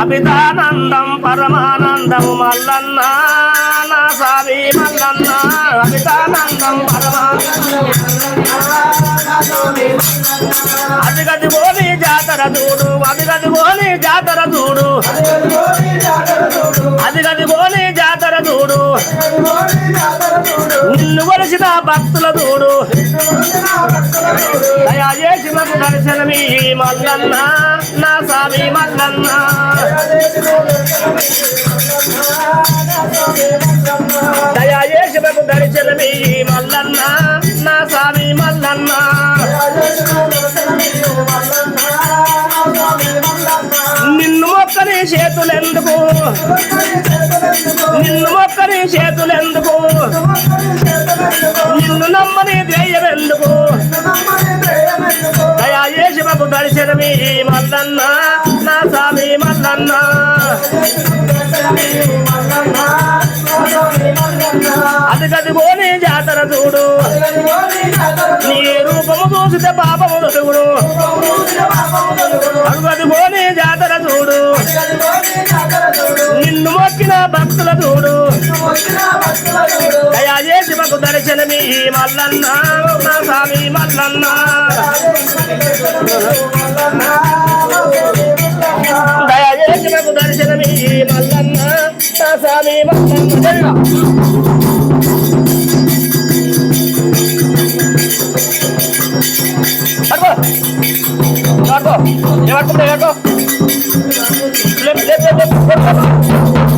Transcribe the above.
అభితానందం పరమానందము మల్లన్న నా సామి మల్లన్న. అభితానందం అదిగది ఓని జాతర చూడు అదిగది ఓని జాతర చూడు. అదిగది ఓని నిన్ను వలసిన భక్తుల దూడు. దయా దయచేసి మాకు దర్శనమి మల్లన్న. నా సామి మల్లన్న. మొక్కని చేతులెందుకు? నిన్ను మొక్కని చేతులెందుకు? నిన్ను నమ్మని ధ్యేయమెందుకు? దయా దయచేసి దర్శన మీ మల్లన్న నా స్వామి మల్లన్న. అది గదిగోని జాతర చూడు. నీ రూపము చూసితే పాపము తొడుగుడు అడుగదిగోని జాతర చూడు. నిన్ను మొక్కిన భక్తుల చూడు దయచేసి మాకు దర్శనమి మల్లన్న. నా స్వామి మల్లన్న. దయచేసి మాకు దర్శనమి మల్లన్న. నా స్వామి మల్లన్న. జరగా పట్టుకో పట్టుకో ఏమట్టుకుంటే ఏటో Thank you.